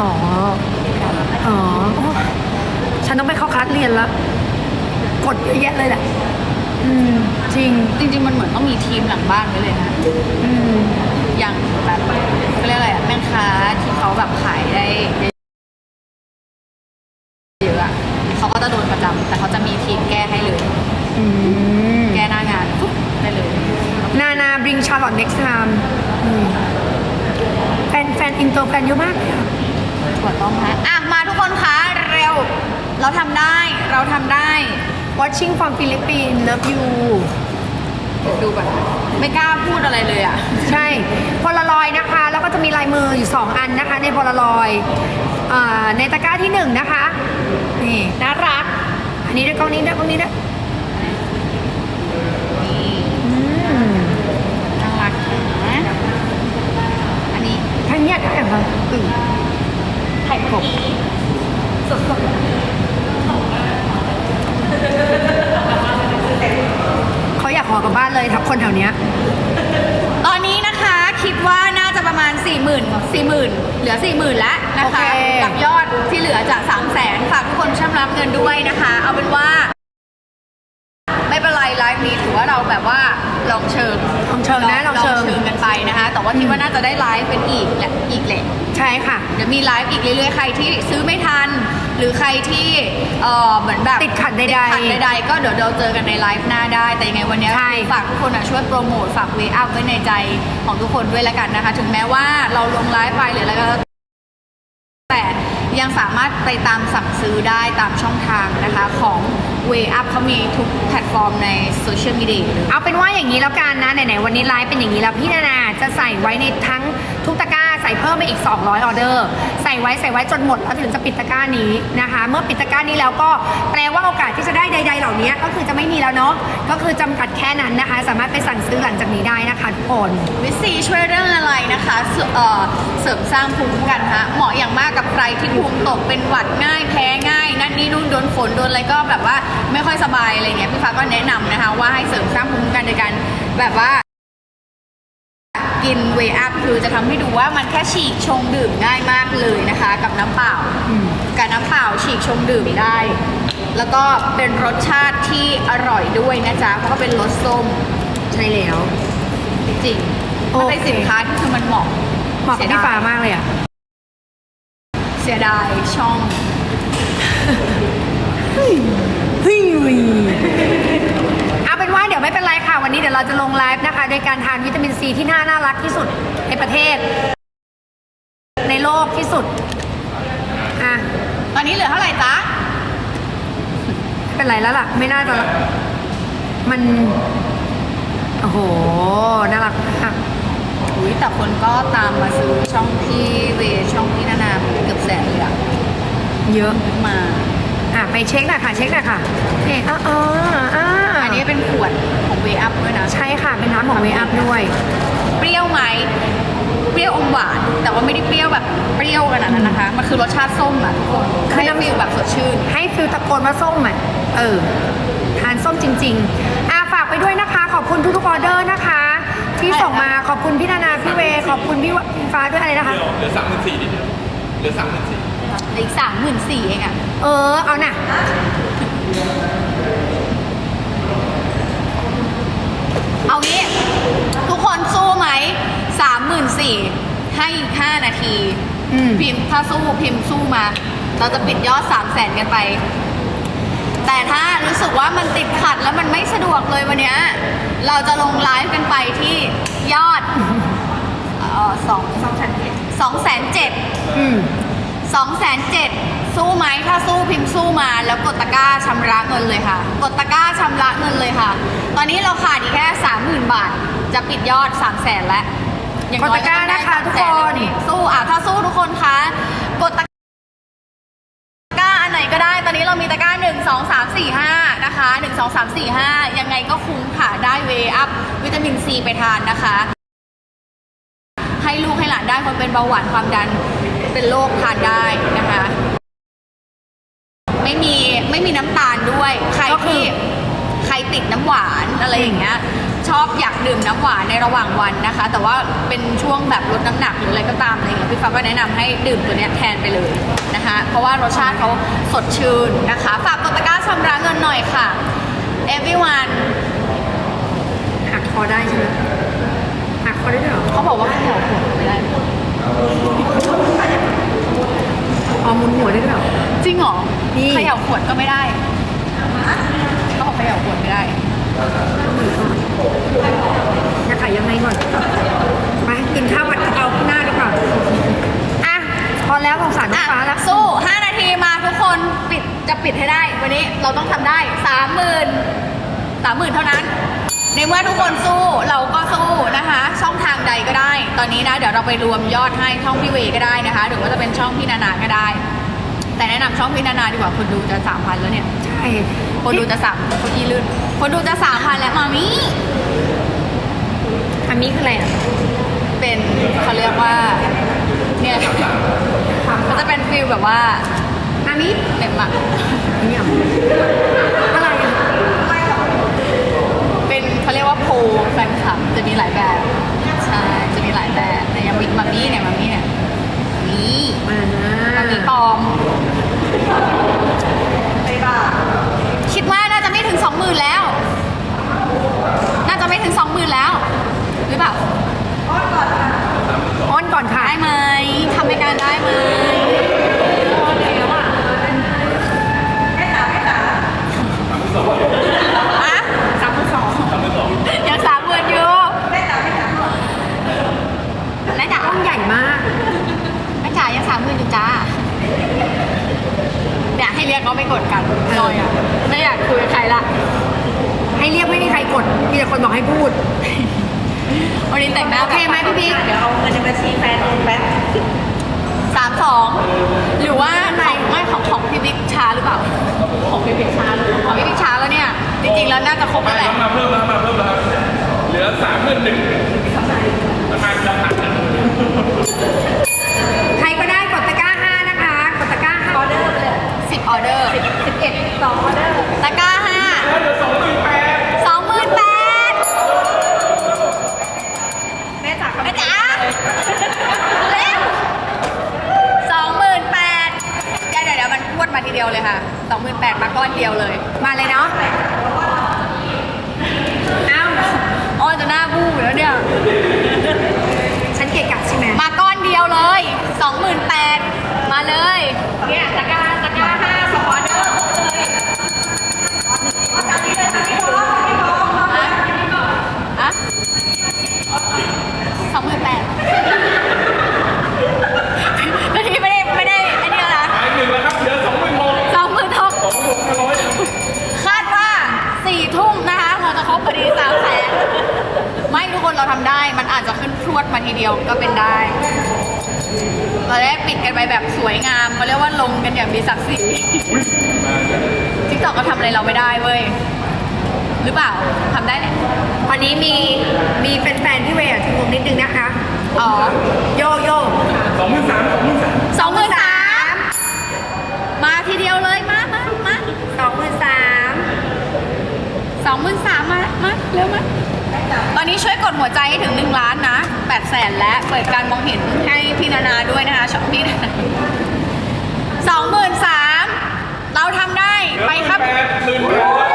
อ๋อ อ๋อโอ้ฉันต้องไปเข้าคลาสเรียนแล้วกดเยอะแยะเลยแหละอืม จริง จริง ๆ มันเหมือนต้องมีทีมหลังบ้านไว้เลยนะ อืม อย่างแบบเขาเรียกอะไรอะแม่ค้าที่เขาแบบขายได้เยอะอะเขาก็จะโดนประจำแต่เขาจะมีทีมแก้ให้เลย อืม แก้หน้างานปุ๊บได้เลย นานา bring Charlotte next time อืมแฟนแฟนอินเตอร์แฟนเยอะมากเลยอะ ถูกต้องคะอะ มาทุกคนคะเร็ว เราทำได้เราทำได้ watching from Philippines love you เดี๋ยวดูก่อนไม่กล้าพูดอะไรเลยอะ ใช่โพลารอยนะคะ แล้วก็จะมีลายมืออยู่ 2 อันนะคะ ในโพลารอยอ่าในตะกร้าที่ 1 นะคะ นี่น่ารัก อันนี้ด้วยกล้องนี้ด้วยกล้องนี้ด้วยนี่อืมน่ารักนะอันนี้ทางเนี้ยได้เหรอคะอืมไข่กบสดเขาอยากขอกลับบ้านเลยทับคนแถวเนี้ยๆตอนนี้นะคะคิดว่าน่าจะประมาณ 4 0 0 0 0 4 0 0 0 0 เหลือ 4 0,000แล้วนะคะ โอเค กับยอดที่เหลือจาก 3 0 0 0 0 0ฝากทุกคนชำระเงินด้วยนะคะ เอาเป็นว่า ไม่เป็นไรไลฟ์นี้ถือว่าเราแบบว่า ชิงนะลองเชิงกันไปนะคะ แต่ว่าคิดว่าน่าจะได้ไลฟ์เป็นอีกแหละอีกแหละใช่ค่ะ เดี๋ยวมีไลฟ์อีกเรื่อยๆ ใครที่ซื้อไม่ทัน หรือใครที่เออเหมือนแบบติดขัดใดๆติขัดใดๆก็เดี๋ยวเราเจอกันในไลฟ์หน้าได้ แต่ยังไงวันเนี้ยใช่ฝากทุกคนอะช่วยโปรโมทฝากเวอัพไว้ในใจของทุกคนด้วยละกันนะคะ ถึงแม้ว่าเราลงไลฟ์ไปหรืออะไรก็แล้วแต่ยังสามารถไปตามสั่งซื้อได้ตามช่องทางนะคะของ Way Up เขามีทุกแพลตฟอร์มในโซเชียลมีเดียเลยเอาเป็นว่าอย่างนี้แล้วกันนะ ไหน ๆ วันนี้ไลฟ์เป็นอย่างนี้แล้วพี่นานาจะใส่ไว้ในทั้งทุกตะกร้า ใส่เพิ่มไปอีก 200 ออเดอร์ ใส่ไว้ใส่ไว้จนหมดแล้วถึงจะปิดตะกร้านี้นะคะ เมื่อปิดตะกร้านี้แล้วก็แปลว่าโอกาสที่จะได้ใด ๆ เหล่านี้ก็คือจะไม่มีแล้วเนาะก็คือจำกัดแค่นั้นนะคะ สามารถไปสั่งซื้อหลังจากนี้ได้นะคะทุกคนวิซีช่วยเรื่องอะไรนะคะเสเสริมสร้างภูมิคุ้มกันฮะเหมาะอย่างมากกับใครที่ภูมิตกเป็นหวัดง่ายแพ้ง่าย นั่นนี่นู่นโดนฝนโดนอะไรก็แบบว่าไม่ค่อยสบายอะไรเงี้ยพี่ฟ้าก็แนะนำนะคะ ว่าให้เสริมสร้างภูมิคุ้มกันโดยการแบบว่า กินเวอัพคือจะทำให้ดูว่ามันแค่ฉีกชงดื่มง่ายมากเลยนะคะ กับน้ำเปล่าอืมกับน้ำเปล่าฉีกชงดื่มได้ แล้วก็เป็นรสชาติที่อร่อยด้วยนะจ๊ะ เพราะว่าเป็นรสส้มใช่แล้ว จริงๆโอมันเคเป็นสินค้าที่คือมันเหมาะเหมาะกับพี่ฟ้ามากเลยอะ เสียดายช่อง เฮ้ย เอาเป็นว่าเดี๋ยวไม่เป็นไรค่ะ วันนี้เดี๋ยวเราจะลงไลฟ์นะคะ โดยการทานวิตามินซีที่น่าน่ารักที่สุดในประเทศ ในโลกที่สุดอะตอนนี้เหลือเท่าไหร่จ๊ะไม่เป็นไรแล้วล่ะ ไม่น่าจะมันโอ้โหน่ารักมากอุ้ยแต่คนก็ตามมาซื้อช่องพี่เวย์ช่องพี่นานาเกือบแสนเลยอะเยอะมาอะไปเช็คหน่อยค่ะ เช็คหน่อยค่ะนี่อ่าอ่าอ่าอั นนี้เป็นขวดของเวอัพด้วยนะ ใช่ค่ะ เป็นน้ำของเวอัพด้วย เปรี้ยวไหม เปรี้ยวอมหวาน แต่ว่าไม่ได้เปรี้ยวแบบเปรี้ยวขนาดนั้นนะคะ มันคือรสชาติส้มอะทุกคนคืให้อน้ำฟิลแบบสดชื่น ให้ฟิลตะโกนว่าส้มอะเออ ทานส้มจริง ๆ อะฝากไปด้วยนะคะ ขอบคุณทุกๆออเดอร์นะคะ ที่ส่งมา ขอบคุณพี่นานา พี่เว ขอบคุณพี่วะพี่ฟ้าด้วยอะไรนะคะ เหลือสามหมื่นสี่นิดเดียวเหลือสามหมื่นสี่อีกสามหมื่นสี่เองอะเออ เอาน่ะ เอางี้ ทุกคนสู้ไหมสามหมื่น สี่ให้อีกห้านาที อืม พิมพ์ถ้าสู้พิมพ์สู้มา เราจะปิดยอด3 0 0แสนกันไป แต่ถ้ารู้สึกว่ามันติดขัดแล้วมันไม่สะดวกเลยวันเนี้ยเราจะลงไลฟ์กันไปที่ยอดเอ่อสองสองแสนเจ็ดสองแสนเจ็ด อืม สองแสนเจ็ดสู้ไหมถ้าสู้พิมพ์สู้มา แล้วกดตะกร้าชำระเงินเลยค่ะ กดตะกร้าชำระเงินเลยค่ะ ตอนนี้เราขาดอีกแค่สามหมื่นบาท จะปิดยอดสามแสนแล้ว อย่างน้อยกดตะกร้านะคะทุกคน300,000แล้วนี่สู้อะถ้าสู้ทุกคนคะกดตะกร้าอันไหนก็ได้ ตอนนี้เรามีตะกร้าหนึ่งสองสามสี่ห้านะคะหนึ่งสองสามสี่ห้ายังไงก็คุ้มค่ะ ได้เวอัพวิตามินซีไปทานนะคะ ให้ลูกให้หลานได้คนเป็นเบาหวานความดันเป็นโรคทานได้นะคะ ไม่มีไม่มีน้ำตาลด้วย ใครก็คือที่ใครติดน้ำหวานอะไรอย่างเงี้ย ชอบอยากดื่มน้ำหวานในระหว่างวันนะคะ แต่ว่าเป็นช่วงแบบลดน้ำหนักหรืออะไรก็ตามอะไรอย่างเงี้ยพี่ฟ้าก็แนะนำให้ดื่มตัวเนี้ยแทนไปเลยนะคะ เพราะว่ารสชาติเขาสดชื่นนะคะ ฝากกดตะกร้าชำระเงินหน่อยค่ะ everyone หักคอได้ใช่ไหมหักคอได้ด้วยเหรอเขาบอกว่าขยับหัวไม่ได้อ๋อหมุนหัวได้ด้วยเหรอ จริงเหรอนี่ เขย่าขวดก็ไม่ได้เขาบอกเขย่าขวดไม่ได้ จะขายยังไงก่อนไปกินข้าวผัดกะเพราข้างหน้าดีกว่าอะพอแล้วสงสารน้องฟ้าแล้ว สู้ 5 นาทีมาทุกคนปิดจะปิดให้ได้ วันนี้เราต้องทำได้ 30,000 30,000 เท่านั้น ในเมื่อทุกคนสู้เราก็สู้นะคะ ช่องทางใดก็ได้ ตอนนี้นะ เดี๋ยวเราไปรวมยอดให้ช่องพี่เวก็ได้นะคะ หรือว่าจะเป็นช่องพี่นานาก็ได้ แต่แนะนำช่องพี่นานาดีกว่าคนดูจะ3,000แล้วเนี่ย ใช่ คนดูจะสามเมื่อกี้ลื่น คนดูจะสามพันแล้วมามิอันนี้คืออะไรอะ เป็นเขาเรียกว่า เนี่ยมันจะเป็นฟิลแบบว่าอันนี้เหน็บอะเนี่ยอะไรอะ เป็นเขาเรียกว่าโพลแฟนคลับจะมีหลายแบบ ใช่ จะมีหลายแบบแต่อยังมีมามี่เนี่ยมามี่เนี่ยนี่ มา มามี่ปลอม คิดว่าน่าจะไม่ถึงสองหมื่นแล้ว น่าจะไม่ถึงสองหมื่นแล้ว หรือเปล่า อ้อนก่อนค่ะ ได้ไหมทำรายการได้ไหมอะ สามพันสอง ยังสามหมื่นอยู่แม่จ๋าแม่จ๋า ห้องใหญ่มาก แม่จ๋ายังสามหมื่นอยู่จ้าอยากให้เรียกเขาไม่กดกันลอยอะ ไม่อยากคุยกับใครละ ให้เรียกไม่มีใครกด มีแต่คนบอกให้พูด วันนี้แต่งหน้า โอเคไหมพี่บิ๊ก เดี๋ยวเอาเงินในบัญชีแฟนลงแป๊บ สามสอง หรือว่าของไม่ของของพี่บิ๊กช้าหรือเปล่า ของพี่บิ๊กช้าของพี่บิ๊กช้าแล้วเนี่ย จริงๆแล้วน่าจะครบแล้วแหละมาเพิ่มแล้วมาเพิ่มแล้วเหลือสามหมื่นหนึ่งประมาณจะหักใครก็ได้กดตะกร้าห้านะคะ กดตะกร้าห้าออเดอร์เลยสิบออเดอร์สิบเอ็ดสองออเดอร์ตะกร้า ทีเดียวเลยค่ะสองหมื่นแปดมาก้อนเดียวเลย มาเลยเนาะเอ้า อ้อนจะหน้าบู้อยู่แล้วเนี่ย ฉันเกะกะใช่ไหม มาก้อนเดียวเลยสองหมื่นแปดมาเลย เนี่ยตะกร้าตะกร้าห้าสองออเดอร์เลยอะสองหมื่นแปดแล้วที่ไม่ได้ไม่ได้ไอ้นี่แล้วนะ หายหนึ่งแล้วครับ เหลือสองหมื่นหก สองหมื่นหก สองหมื่นห้าร้อย คาดว่าสี่ทุ่มนะคะ เราจะครบพอดีสามแสนไม่ทุกคนเราทำได้ มันอาจจะขึ้นพรวดมาทีเดียวก็เป็นได้ เราได้ปิดกันไปแบบสวยงามเขาเรียกว่าลงกันอย่างมีศักดิ์ศรีทิกตอกก็ทำอะไรเราไม่ได้เว้ย หรือเปล่า ทำได้แหละวันนี้มีมีแฟนๆพี่เวย์อะชุมนุมนิดนึงนะคะอ๋อโยโย่สองหมื่นสามสองหมื่นสามสองหมื่นสามมาทีเดียวเลยมามามาสองหมื่นสามสองหมื่นสามมามาเร็วมาตอนนี้ช่วยกดหัวใจให้ถึง 1 ล้านนะ8แสนและเปิดการมองเห็นให้พี่นานาด้วยนะคะช่องพี่นานาสองหมื่นสามเราทำได้ไปครับ แปดหมื่นแปด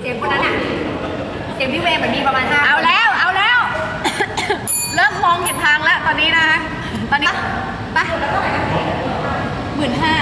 เสียงคนนั้นอะเสียงพี่เวย์เหมือนมีประมาณห้า เอาแล้ว เอาแล้ว เริ่มมองเห็นทางแล้วตอนนี้นะคะตอนนี้ ไปหมื่นห้า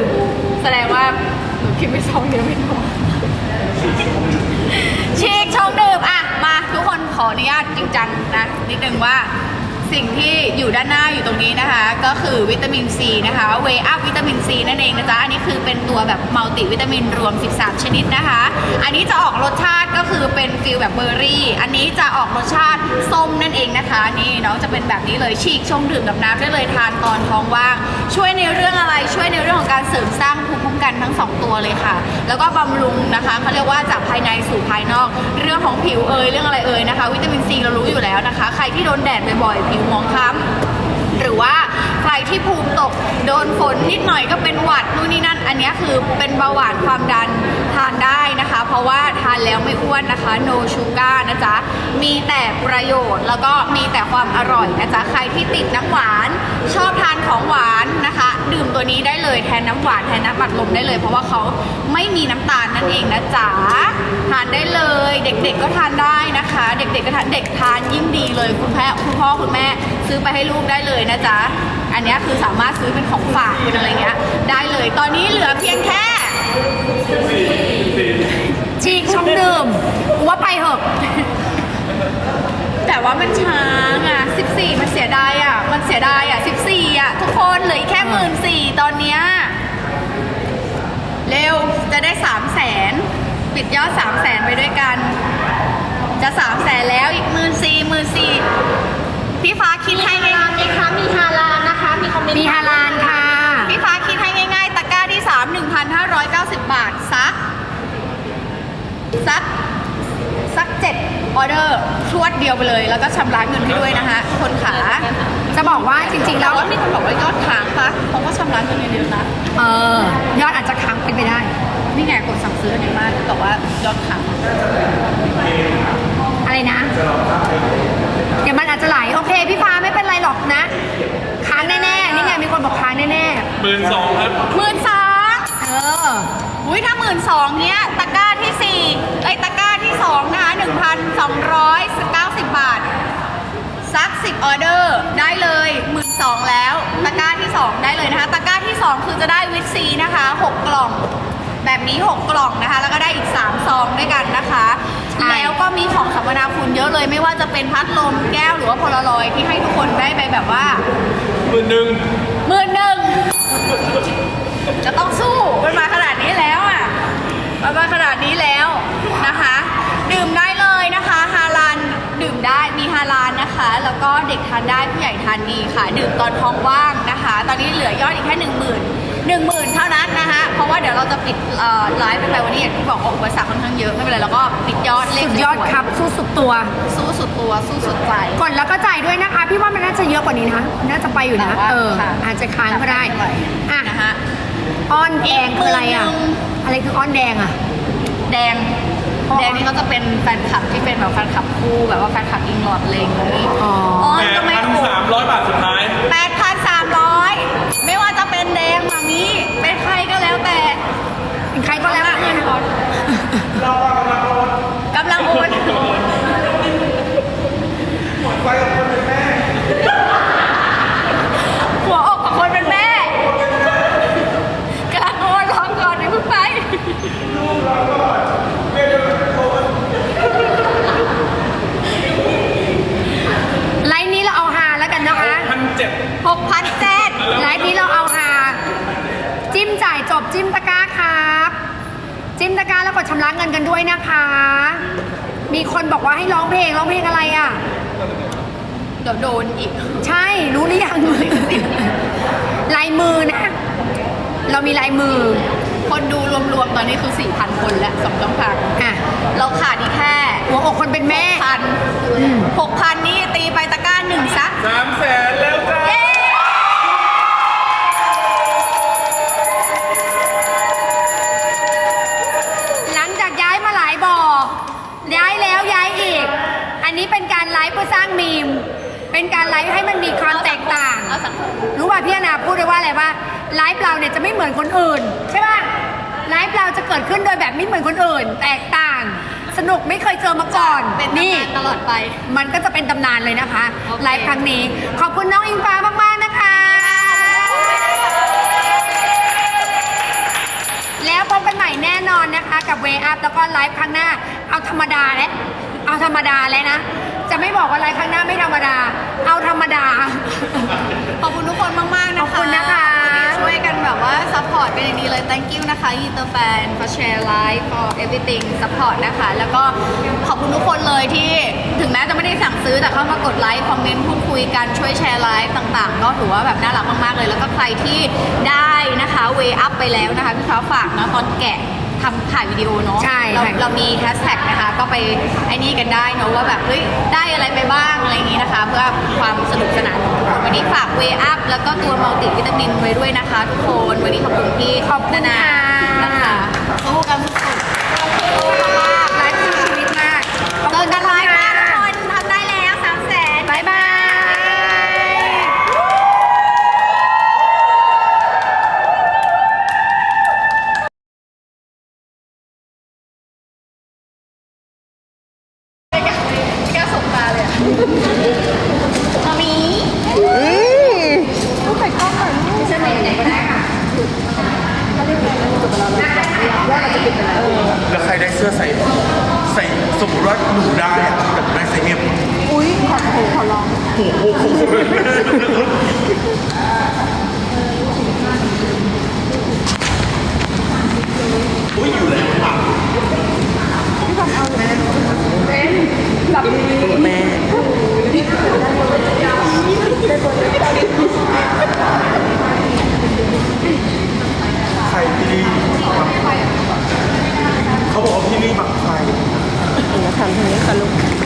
ึงแสดงว่าหนูคิดไม่สองเดียวไม่พอฉีกชงดื่มอะ มาทุกคนขออนุญาตจริงจังนะนิดนึงว่า สิ่งที่อยู่ด้านหน้าอยู่ตรงนี้นะคะ ก็คือวิตามินซีนะคะเวอัพวิตามินซีนั่นเองนะจ๊ะอันนี้คือเป็นตัวแบบมัลติวิตามินรวม 13 ชนิดนะคะ อันนี้จะออกรสชาติก็คือเป็นฟิลแบบเบอร์รี่ อันนี้จะออกรสชาติส้มนั่นเองนะคะ นี่เนาะจะเป็นแบบนี้เลยฉีกชงดื่มกับน้ำได้เลยทานตอนท้องว่าง ช่วยในเรื่องอะไรช่วยในเรื่องของการเสริมสร้างภูมิคุ้มกันทั้งสองตัวเลยค่ะ แล้วก็บำรุงนะคะเขาเรียกว่าจากภายในสู่ภายนอก เรื่องของผิวเอยเรื่องอะไรเอยนะคะ วิตามินซีเรารู้อยู่แล้วนะคะ ใครที่โดนแดดบ่อยๆผิวหมองคล้ำหรือว่าใครที่ภูมิตกโดนฝนนิดหน่อยก็เป็นหวัดนู่นนี่นั่น อันนี้คือเป็นเบาหวานความดัน ได้นะคะ เพราะว่าทานแล้วไม่อ้วนนะคะ no sugar นะจ๊ะ มีแต่ประโยชน์แล้วก็มีแต่ความอร่อยนะจ๊ะ ใครที่ติดน้ำหวาน ชอบทานของหวานนะคะ ดื่มตัวนี้ได้เลยแทนน้ำหวานแทนน้ำบัดลมได้เลย เพราะว่าเขาไม่มีน้ำตาลนั่นเองนะจ๊ะ ทานได้เลย เด็กๆก็ทานได้นะคะ เด็กๆก็ทานเด็กทานยิ่งดีเลยคุณแม่คุณพ่อคุณแม่ซื้อไปให้ลูกได้เลยนะจ๊ะ อันนี้คือสามารถซื้อเป็นของฝากเป็นอะไรเงี้ยได้เลย ตอนนี้เหลือเพียงแค่ ฉีกชงดื่มกูว่าไปเหอะ แต่ว่ามันช้าอะ14 มันเสียดายอะ มันเสียดายอะ 14 อะ ทุกคนเหลืออีกแค่หมื่นสี่ตอนเนี้ย เร็วจะได้3 0 0แสนปิดยอด3 0 0แสนไปด้วยกัน จะ3 0 0แสนแล้วอีกหมื่นสี่หมื่นสี่พี่ฟ้าคิดให้ง่ายๆไหมคะมีฮาลาลนะคะ มีคอมเมนต์มีฮาลาน 3 1,590 บาทซักซักสักเจ็ดออเดอร์ชวดเดียวไปเลย แล้วก็ชำระเงินให้ด้วยนะคะคนขา จะบอกว่าจริงๆแต่แล้วว่ามีคนบอกว่ายอดค้างปะเพราะว่าชำระเงินเยอะๆนะ เออยอดอาจจะค้างเป็นไปได้ นี่ไงกดสั่งซื้ออันนี้มากแต่ว่ายอดค้างอะไรนะ เดี๋ยวมันอาจจะไหล โอเค พี่ฟ้าไม่เป็นไรหรอกนะ ค้างแน่ๆ นี่ไงมีคนบอกค้างแน่หมื่นสองครับหมื่นสามๆ เออ อุ้ยถ้าหมื่นสองเนี้ยตะกร้าที่สี่ไอยตะกร้าที่สองนะคะหนึ่งพันสองร้อยเก้าสิบบาท สักสิบออเดอร์ได้เลยหมื่นสองแล้ว ตะกร้าที่สองได้เลยนะคะ ตะกร้าที่สองคือจะได้วิตซีนะคะหกกล่อง แบบนี้ 6 กล่องนะคะ แล้วก็ได้อีก 3 ซองด้วยกันนะคะ ใช่ แล้วก็มีของสัมมนาคุณเยอะเลยไม่ว่าจะเป็นพัดลมแก้วหรือว่าโพลารอยด์ที่ให้ทุกคนได้ไปแบบว่า หมื่นหนึ่งหมื่นหนึ่ง จะต้องสู้มันมาขนาดนี้แล้วอะมันมาขนาดนี้แล้วนะคะ ดื่มได้เลยนะคะฮาลานดื่มได้มีฮาลานนะคะ แล้วก็เด็กทานได้ผู้ใหญ่ทานดีค่ะ ดื่มตอนท้องว่างนะคะ ตอนนี้เหลือยอดอีกแค่หนึ่งหมื่นหนึ่งหมื่นเท่านั้นนะคะเพราะว่าเดี๋ยวเราจะปิดเอ่อไลฟ์ไปไปวันนี้อย่างที่บอกอุปสรรคค่อนข้างเยอะไม่เป็นไรเราก็ปิดยอดเลขสุดยอดสวๆครับสู้สุดตัว สู้สุดตัว สู้สุดใจกดแล้วก็จ่ายด้วยนะคะ พี่ว่ามันน่าจะเยอะกว่านี้นะน่าจะไปอยู่นะแต่ว่าเออค่ะอาจจะค้างก็ได้อะนะคะ อ้อนแดงคืออะไรอะอีกหมื่นหนึ่งอะไรคืออ้อนแดงอะ แดงอ๋อแดงนี่ก็จะเป็นแฟนคลับที่เป็นแบบแฟนคลับคู่แบบว่าแฟนคลับอิงลอดอะไรอย่างงี้อ๋ออ๋อแปดก็ไม่พันถูกสามร้อยบาทสุดท้าย แปดพันสามร้อยไม่ว่าจะเป็นแดงมามีเป็นใครก็แล้วแต่เป็นใครก็แล้วเงินก่อนกำลังโอน หัวอกของคนเป็นแม่กำลังโอนร้องก่อนเดี๋ยวเพิ่งไป ไลฟ์นี้เราเอาฮาแล้วกันนะคะ พันเจ็ด หกพันเจ็ด ไลฟ์นี้เราเอาฮาจิ้มจ่ายจบจิ้มตะกร้าครับ จิ้มตะกร้าแล้วกดชำระเงิ นกันด้วยนะคะ มีคนบอกว่าให้ร้องเพลงร้องเพลงอะไรอะ เดี๋ยวโดนอีก ใช่รู้หรือยัง ลายมือนะ เรามีลายมือ คนดูรวมๆตอนนี้คือ 4,000 คนแล้วสองช่องทางอะเราขาดอีกแค่หัวอกคนเป็นแม่ พันหกพันนี่ตีไปตะกร้าหนึ่งซัก สามแสนแล้วจ้า เย้ อันนี้เป็นการไลฟ์เพื่อสร้างมีม เป็นการไลฟ์ให้มันมีความแตกต่าง เอาสังคมรู้ป่ะพี่อนาพูดเลยว่าอะไรว่าไลฟ์เราเนี่ยจะไม่เหมือนคนอื่น ใช่ป่ะไลฟ์เราจะเกิดขึ้นโดยแบบไม่เหมือนคนอื่น แตกต่าง สนุกไม่เคยเจอมาก่อนเป็นนี่ตำนานตลอดไป มันก็จะเป็นตำนานเลยนะคะโอเค ไลฟ์ครั้งนี้ ขอบคุณน้องอิงฟ้ามาก ๆ นะคะ แล้วพบกันใหม่แน่นอนนะคะ กับเวอัพแล้วก็ไลฟ์ครั้งหน้า เอาธรรมดาแล้ว เอาธรรมดาแล้วนะ จะไม่บอกว่าไลฟ์ครั้งหน้าไม่ธรรมดา เอาธรรมดา ขอบคุณทุกคนมากๆนะคะขอบคุณนะคะ วันนี้ช่วยกันแบบว่า support กันอย่างดีเลย thank you นะคะยินเตอร์แฟน for share live for everything support นะคะ แล้วก็ขอบคุณทุกคนเลยที่ถึงแม้จะไม่ได้สั่งซื้อแต่เข้ามากดไลค์คอมเมนต์พูดคุยกันช่วยแชร์ไลฟ์ต่างๆ ก็ถือว่าแบบน่ารักมากๆเลย แล้วก็ใครที่ได้นะคะ way up ไปแล้วนะคะพี่ฟ้าฝากนะตอนแกะ ทำถ่ายวิดีโอเนาะใช่เราค่ะเรามีแฮชแท็กนะคะ ก็ไปไอ้นี่กันได้เนอะว่าแบบเฮ้ยได้อะไรไปบ้างอะไรอย่างนี้นะคะ เพื่อความสนุกสนานของทุกคนวันนี้ฝากเวอัพแล้วก็ตัวมัลติวิตามินไว้ด้วยนะคะ ทุกคนวันนี้ขอบคุณพี่ขอบคุณนานาค่ะนะคะสู้กันสุด ตาเลยอะมามีลูกใส่กล้องหน่อยไม่ใช่ไหนไหนก็ได้ค่ะแล้วใครได้เสื้อใส่ใส่สมมติว่าหนูได้อะแต่หนูได้ใส่เอ็มอุ้ยขอโทษขอลองโอ้โหอุ้ยอยู่แล้วค่ะแม่ ใครพี่ลี่เขาบอกว่าพี่ลี่บังไฟ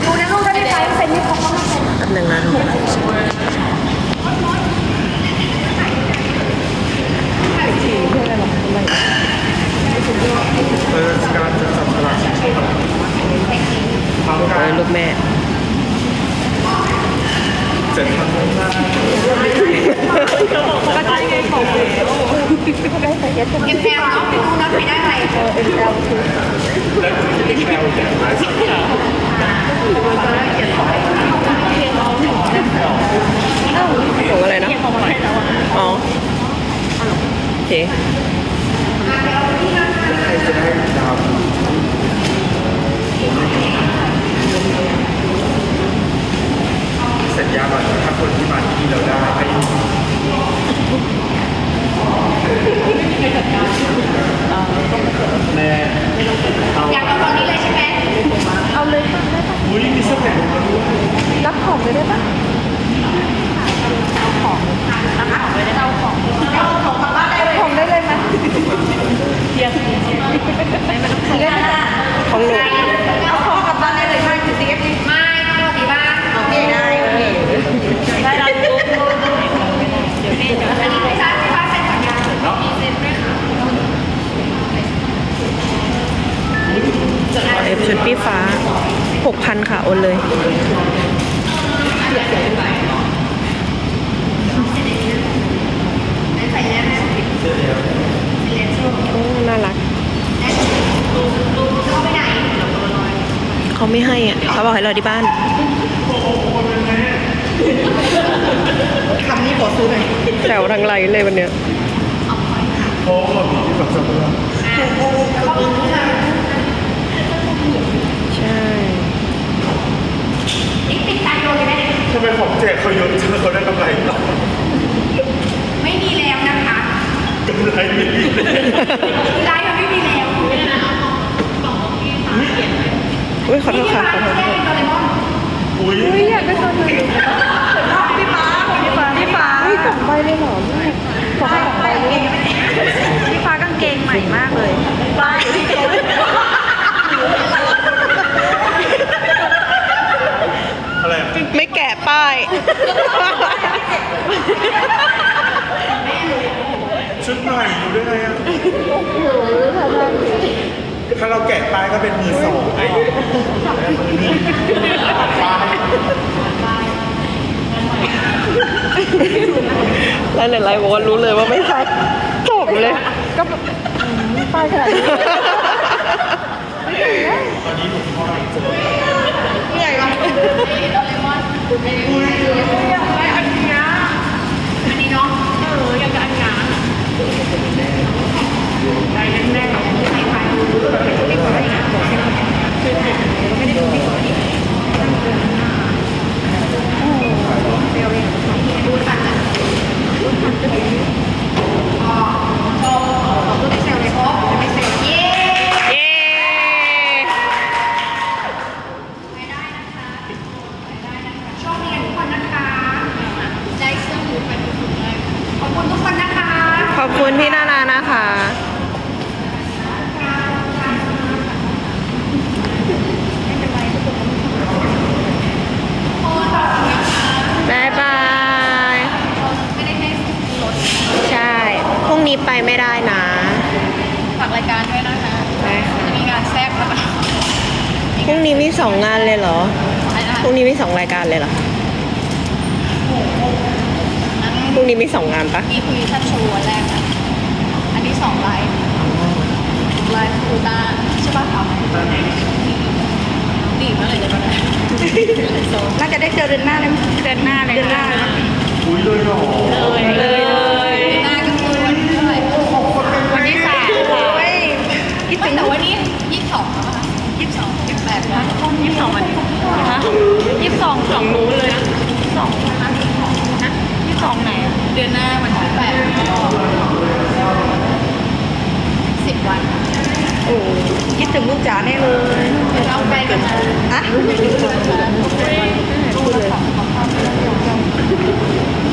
ดูนะลูกได้ไหมเซ็นนี่เขาก็ไม่เซ็นหนึ่งนะเออการจะจับสลาก ชิงโชคทางกาเอรอลูกแม่เจ็ดพันห้าเอ็มแอลเนาะไม่รู้นะใครได้อะไรและคุณที่แมวแจกไม้สักอย่างของอะไรนะอ๋อโอเคใครจะได้ดาว สัญญาก่อนถ้าคนที่มาที่นี่เราได้ให้แม่เอาอยากเอาตอนนี้เลยใช่ไหมอุ้ยมีเสื้อแขนยาวด้วยรับของเลยได้ปะเอาของรับของเลยได้เอาของเอาของกลับบ้านได้เลยของได้เลยไหมเพียงไม่ไม่ต้องซื้อได้ไหมของหนูเอาของกลับบ้านได้เลยไม่ถึงซีเอฟไม่ไม่ที่บ้านโอเคได้โอเคได้แล้วเดี๋ยวแม่จะอันนี้ไม่ใช่ที่บ้าน เอฟชุดพี่ฟ้าหกพันค่ะ โอนเลย โอ้ น่ารัก เขาไม่ให้อะ เขาบอกให้เราที่บ้าน คำนี้ขอซื้อหน่อยแถวทางไรเลยวันเนี้ยโอ้โหมีที่แบบสมบูรณ์ใช่นี่ติดใจโดนเลยไหมทำไมของแจกเขาเยอะจังเขาได้กำไรต่อไม่มีแล้วนะคะกำไรไม่มีเลยไลฟ์มันไม่มีแล้วอุ้ยขอโทษค่ะขอโทษแก้เป็นโดเรมอน อุ้ย อยากได้ตัวนึง พี่ฟ้าพี่ฟ้าพี่ฟ้า สองใบเลยเหรอขอให้สองใบเลย พี่ฟ้ากางเกงให ม่มากเลยป้ายอยู่ที่โต๊ะอะไรอะไม่แกะป้าย ชุดใหม่อยู่ได้ไงอะถ้าเราแกะป้ายก็เป็นมือสองไงป้ายแล้วไหนไรบอกว่ารู้เลยว่าไม่ทักจบเลยก็ ป้ายขนาดนี้ตอนนี้หนูพ่อเจอเหนื่อยว่ะโดเรมอนอยากได้อันเนี้ยอันนี้เนาะเอออยากได้อันเนี้ยใจแน่นๆ อบคุณพี่นานานะคะ บายบาย ไม่ได้ให้ลด ใช่ พรุ่งนี้ ไปไม่ได้นะ ฝากรายการด้วยนะคะได้ค่ะจะมีงานแทรกมาพรุ่งนี้มีสองงานเลยเหรอ อะไรนะคะพรุ่งนี้มีสองรายการเลยเหรอพรุ่งนี้มีสองงานปะมีคุยชั่นโชว์วันแรกนะอันนี้สองไลฟ์ไลฟ์คูต้าใช่ป่ะเอาดีมากเลยเดี๋ยวก่อนนะน่าจะได้เจอเดือนหน้าเลยเดือนหน้าเลยเดือนหน้า อุ้ยเลยเหรอ เลยเลย คิดถึงแต่วันนี้ยี่สิบสองแล้วป่ะคะยี่สิบสองยี่สิบแปดนะยี่สิบสองวันฮะยี่สิบสองสองรู้เลยนะสองนะยี่สิบสองไหนอะเดือนหน้าวันที่แปดสิบวัน โอ้คิดถึงลูกจ๋าแน่เลยเดี๋ยวเราไปกันนะอะ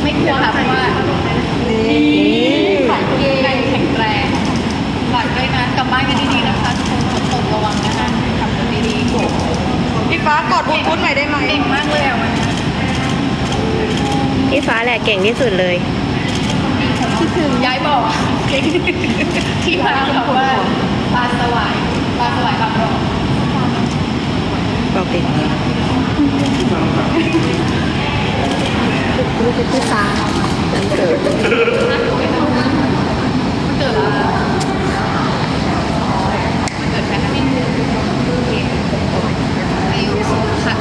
ไม่กลัวค่ะเพราะว่าฝันเก่งแข็งแรงฝากด้วยนะ กลับบ้านกันดีๆนะคะทุกคนฝนตกระวังนะคะขับรถดีๆพี่ฟ้ากอดบุญคุณหน่อยได้ไหมเก่งมากเลยอะวันนี้พี่ฟ้าแหละเก่งที่สุดเลยคิดถึงย้ายบอกที่พักคำว่าปลาสวายปลาสวายบางรองบอกดิพี่ฟ้าวันเกิดมันเกิดอะไรมันเกิดแฟนมินอายุขัดอะไรวะอายุว่าจะสุขขัง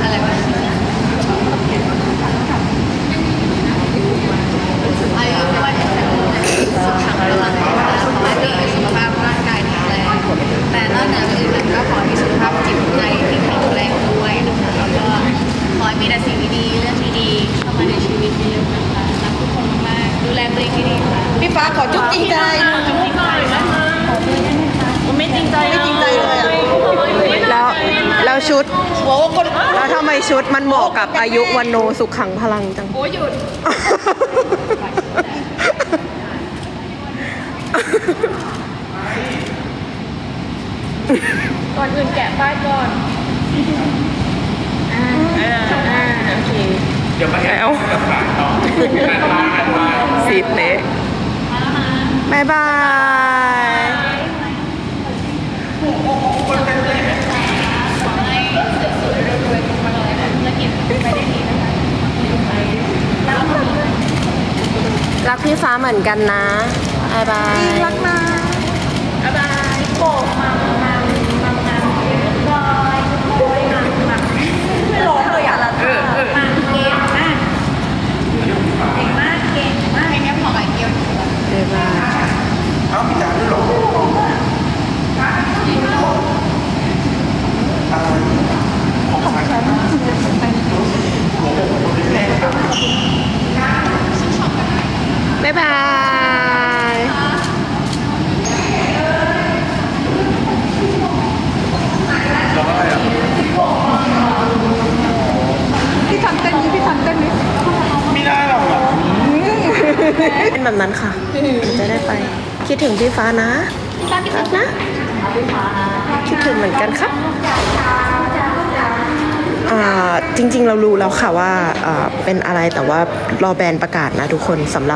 พลังขอให้มีสุขภาพร่างกายแข็งแรงแต่นอกจากนี้มันก็ขอให้สุขภาพจิตใจที่แข็งแรงด้วยนะคะแล้วก็ขอให้มีแต่สิ่งดีๆเรื่องดีๆเข้ามาในชีวิตเยอะๆนะคะรักทุกคนมากๆดูแลตัวเองให้ดีค่ะพี่ฟ้าขอจุ๊บจริงใจ ไม่จริงใจไม่จริงใจเลยอะ แล้วแล้ว ชุดหัวว่าคนแล้วทำไมชุดมันเหมาะกับอายุวันโนสุขขังพลังจัง โอ้ยหยุด ก่อนอื่นแกะป้ายก่อนเดี๋ยวมาแล้วกับฝากต่ออ่านมาอ่านมาสีเละบายบาย ขอให้สวยๆรวยๆทุกคนเลยค่ะธุรกิจไปได้ดีนะคะ รักพี่ฟ้าเหมือนกันนะบายบาย รักนะ บ๊ายบาย โบกมามามามาบอยบอยมามาไม่ร้องเลยอะเออเออมาเก่งมากเก่งมากเก่งมาก เพลงนี้ของไอเกียว บายบาย เอ้ามีจานด้วยเหรออะไรของฉัน บายบาย แล้วอะไรอะ พี่ทำเต้นนี้พี่ทำเต้นนี้ ไม่ได้หรอกเหรอ เป็นแบบนั้นค่ะจะได้ไป คิดถึงพี่ฟ้านะรักนะ คิดถึงเหมือนกันครับอ่าจารู้แล้วค่ะว่าเป็นอะไรแต่ว่ารอแบรนด์ประกาศนะทุกคนสำหรับ